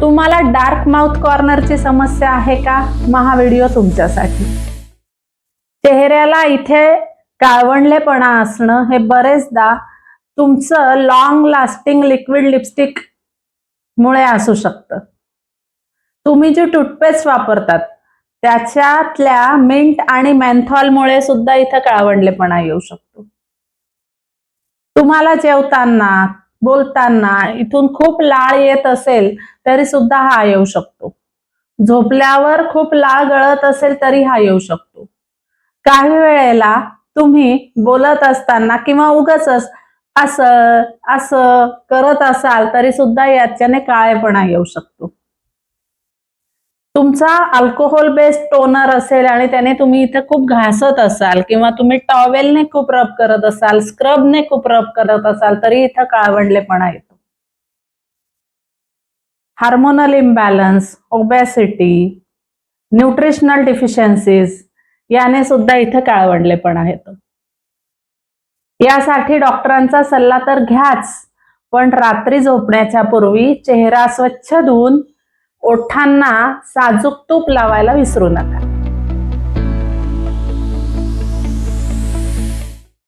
तुम्हाला dark mouth कॉर्नरची समस्या आहे का? मग हा व्हिडिओ तुमच्यासाठी. चेहऱ्याला इथे काळवंडलेपणा असणं हे बरेचदा तुमचं लॉंग लास्टिंग लिक्विड लिपस्टिक मुळे असू शकतं. तुम्ही जी टूथपेस्ट वापरतात त्याच्यातल्या मिंट आणि मेन्थॉलमुळे सुद्धा इथं काळवंडलेपणा येऊ शकतो. तुम्हाला जेवताना बोलताना इथून खूप लाळ येत असेल तरी सुद्धा हा येऊ शकतो. झोपल्यावर खूप लाळ गळत असेल तरी हा येऊ शकतो. काही वेळेला तुम्ही बोलत असताना किंवा उगच असं असं करत असाल तरी सुद्धा याच्याने काळेपणा येऊ शकतो. तुमचा अल्कोहोल बेस्ड टोनर असेल आणि त्याने तुम्ही इथे खूप घासत असाल किंवा तुम्ही टॉवेलने खूप रब करत असाल स्क्रबने खूप रब करत असाल तरी इथं काळवंडलेपणा येतो. Hormonal imbalance obesity nutritional deficiencies याने सुद्धा इथं काळवंडलेपणा येतो. यासाठी डॉक्टरांचा सल्ला तर घ्याच पण रात्री झोपण्याच्या पूर्वी चेहरा स्वच्छ धुवून ओठांना साजूक तूप लावायला विसरू नका.